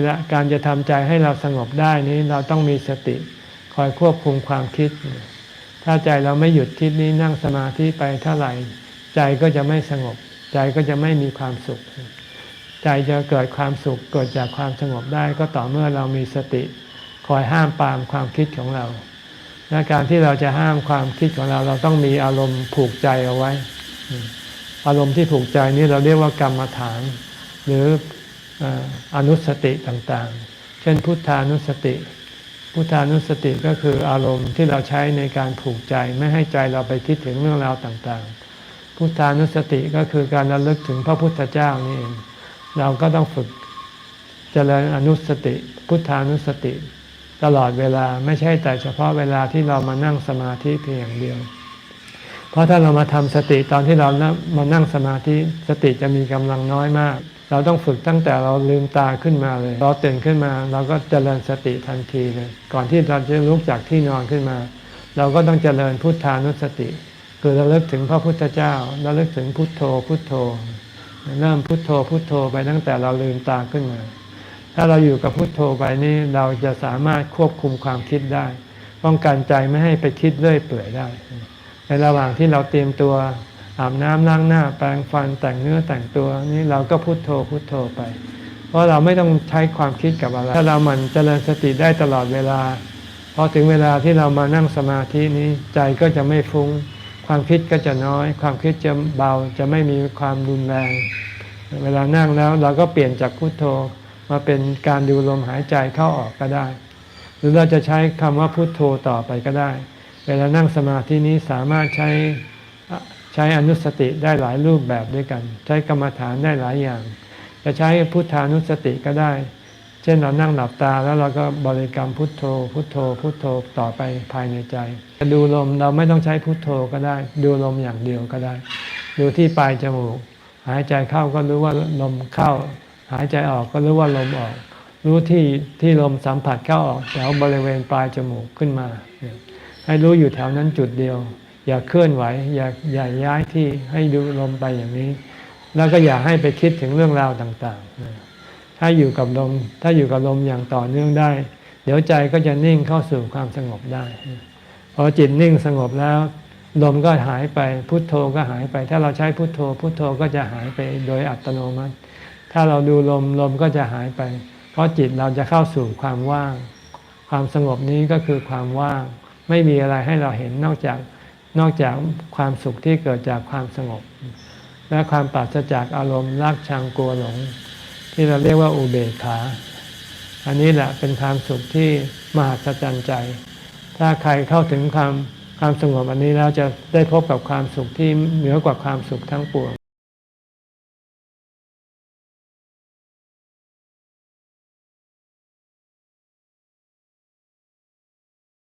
เวลาการจะทำใจให้เราสงบได้นี้เราต้องมีสติ คอยควบคุมความคิด ถ้าใจเราไม่หยุดคิดนี้นั่งสมาธิไปเท่าไหร่ ใจก็จะไม่สงบ ใจก็จะไม่มีความสุข ใจจะเกิดความสุขเกิดจากความสงบได้ก็ต่อเมื่อเรามีสติ คอยห้ามปามความคิดของเราและการที่เราจะห้ามความคิดของเราเราต้องมีอารมณ์ผูกใจเอาไว้ อารมณ์ที่ผูกใจนี้เราเรียกว่ากรรมฐาน หรือ อนุสติต่างๆ เช่นพุทธานุสติ พุทธานุสติก็คืออารมณ์ที่เราใช้ในการผูกใจไม่ให้ใจเราไปคิดถึงเรื่องราวต่างๆ พุทธานุสติก็คือการระลึกถึงพระพุทธเจ้านี่เองเราก็ต้องฝึกเจริญอนุสติ พุทธานุสติ ตลอดเวลาไม่ใช่แต่เฉพาะเวลาที่เรามานั่งสมาธิเพียงอย่างเดียว เพราะถ้าเรามาทำสติตอนที่เรามานั่งสมาธิสติจะมีกำลังน้อยมาก เราต้องฝึกตั้งแต่เราลืมตาขึ้นมาเลย เราตื่นขึ้นมา เราก็เจริญสติทันทีเลย ก่อนที่เราจะลุกจากที่นอนขึ้นมา เราก็ต้องเจริญพุทธานุสติ คือระลึกถึงพระพุทธเจ้าเระลึกถึงพุทโธพุทโธ เริ่มพุทโธพุทโธไปตั้งแต่เราลืมตาขึ้นมา ถ้าเราอยู่กับพุทโธไปนี่เราจะสามารถควบคุมความคิดได้ ป้องกันใจไม่ให้ไปคิดเรื่อยเปื่อยได้ ในระหว่างที่เราเตรียมตัว อาบน้ำล้างหน้าแปรงฟันแต่งเนื้อแต่งตัวนี่เราก็พุโทโธพุโทโธไป เพราะเราไม่ต้องใช้ความคิดกับอะไร ถ้าเรามันเจริญสติได้ตลอดเวลาพอถึงเวลาที่เรามานั่งสมาธินี้ใจก็จะไม่ฟุง้ง ความคิดก็จะน้อย ความคิดจะเบาจะไม่มีความรุนแรง เวลานั่งแล้วเราก็เปลี่ยนจากพุโทโธมาเป็นการดูลมหายใจเข้าออกก็ได้ หรือเราจะใช้คำว่าพุโทโธต่อไปก็ได้ เวลานั่งสมาธินี้สามารถใช้ ใช้อนุสติได้หลายรูปแบบด้วยกัน ใช้กรรมฐานได้หลายอย่าง จะใช้พุทธานุสติก็ได้ เช่นเรานั่งหลับตาแล้วเราก็บริกรรมพุทโธ พุทโธ พุทโธต่อไปภายในใจจะดูลมเราไม่ต้องใช้พุทโธก็ได้ ดูลมอย่างเดียวก็ได้ ดูที่ปลายจมูก หายใจเข้าก็รู้ว่าลมเข้า หายใจออกก็รู้ว่าลมออก รู้ที่ที่ลมสัมผัสเข้าออกแถวบริเวณปลายจมูกขึ้นมา ให้รู้อยู่แถวนั้นจุดเดียว อย่าเคลื่อนไหว อย่าอย่าย้ายที่ให้ดูลมไปอย่างนี้ แล้วก็อย่าให้ไปคิดถึงเรื่องราวต่างๆ ถ้าอยู่กับลม ถ้าอยู่กับลมอย่างต่อเนื่องได้ เดี๋ยวใจก็จะนิ่งเข้าสู่ความสงบได้ พอจิตนิ่งสงบแล้ว ลมก็หายไปพุทโธก็หายไป ถ้าเราใช้พุทโธ พุทโธก็จะหายไปโดยอัตโนมัติ ถ้าเราดูลมลมก็จะหายไป เพราะจิตเราจะเข้าสู่ความว่าง ความสงบนี้ก็คือความว่าง ไม่มีอะไรให้เราเห็นนอกจาก นอกจากความสุขที่เกิดจากความสงบ และความปราศจากอารมณ์รักชังกลัวหลง ที่เราเรียกว่าอุเบกขา อันนี้แหละเป็นความสุขที่มหัศจรรย์ใจ ถ้าใครเข้าถึงความความสงบอันนี้แล้วจะได้พบกับความสุขที่เหนือกว่าความสุขทั้งปวง